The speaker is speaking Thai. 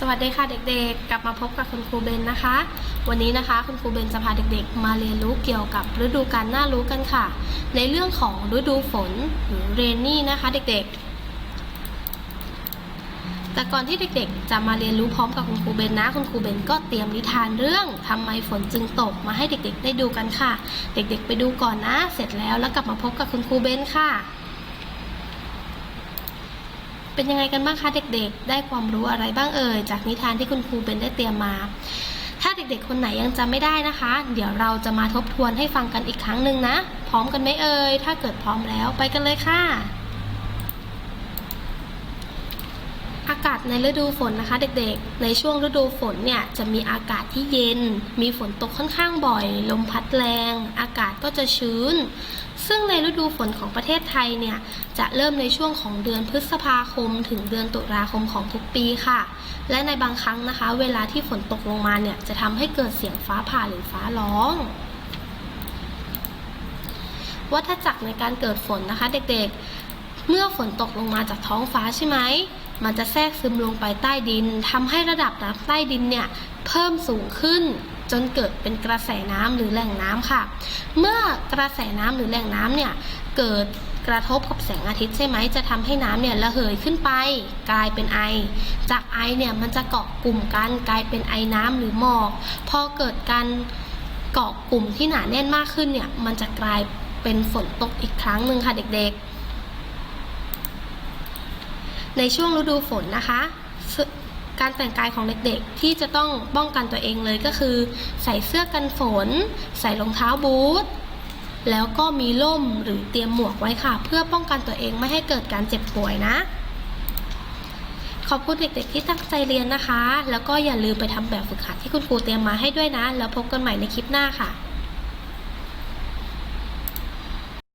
สวัสดีค่ะเด็กๆ กลับมาพบกับคุณครูเบนนะคะ วันนี้นะคะคุณครูเบนจะพาเด็กๆ มาเรียนรู้เกี่ยวกับฤดูกาลน่ารู้กันค่ะ ในเรื่องของฤดูฝนหรือเรนนี่นะคะ เด็กๆ แต่ก่อนที่เด็กๆ จะมาเรียนรู้พร้อมกับคุณครูเบนนะ คุณครูเบนก็เตรียมนิทานเรื่องทำไมฝนจึงตกมาให้เด็กๆ ได้ดูกันค่ะ เด็กๆ ไปดูก่อนนะ เสร็จแล้วแล้วกลับมาพบกับคุณครูเบนค่ะ เป็นยังไงกันบ้างคะเด็กๆ ได้ความรู้อะไรบ้างเอ่ยจากนิทานที่คุณครูเบนได้เตรียมมา ถ้าเด็กๆ คนไหนยังจำไม่ได้นะคะ เดี๋ยวเราจะมาทบทวนให้ฟังกันอีกครั้งหนึ่งนะ พร้อมกันไหมเอ่ย ถ้าเกิดพร้อมแล้วไปกันเลยค่ะ อากาศในฤดูฝนนะคะ เด็กๆ ในช่วงฤดูฝนเนี่ยจะมีอากาศที่เย็น มีฝนตกค่อนข้างบ่อย ลมพัดแรง อากาศก็จะชื้น ซึ่งในฤดูฝนของประเทศไทยเนี่ยจะเริ่มในช่วงของเดือนพฤษภาคม ถึงเดือนตุลาคมของทุกปีค่ะ และในบางครั้งนะคะ เวลาที่ฝนตกลงมาเนี่ยจะทำให้เกิดเสียงฟ้าผ่าหรือฟ้าร้องวัฏจักรในการเกิดฝนนะคะ เด็กๆ เมื่อฝนตกลงมาจากท้องฟ้าใช่ไหม มันจะแทรกซึมลงไปใต้ดินทำให้ระดับน้ำใต้ดินเนี่ยเพิ่มสูงขึ้น จนเกิดเป็นกระแสน้ำหรือแหล่งน้ำค่ะ เมื่อกระแสน้ำหรือแหล่งน้ำเนี่ยเกิดกระทบกับแสงอาทิตย์ใช่ไหม จะทำให้น้ำเนี่ยระเหยขึ้นไป กลายเป็นไอ จากไอเนี่ยมันจะเกาะกลุ่มกันกลายเป็นไอน้ำหรือหมอก พอเกิดการเกาะกลุ่มที่หนาแน่นมากขึ้นเนี่ยมันจะกลายเป็นฝนตกอีกครั้งหนึ่งค่ะเด็กๆ ในช่วงฤดูฝนนะคะ การแต่งกายของเด็กๆ ที่จะต้องป้องกันตัวเองเลยก็คือ ใส่เสื้อกันฝน ใส่รองเท้าบูทแล้วก็มีร่มหรือเตรียมหมวกไว้ค่ะ เพื่อป้องกันตัวเองไม่ให้เกิดการเจ็บป่วยนะ ขอบคุณเด็กๆที่ตั้งใจเรียนนะคะ แล้วก็อย่าลืมไปทำแบบฝึกหัดที่คุณครูเตรียมมาให้ด้วยนะ แล้วพบกันใหม่ในคลิปหน้าค่ะ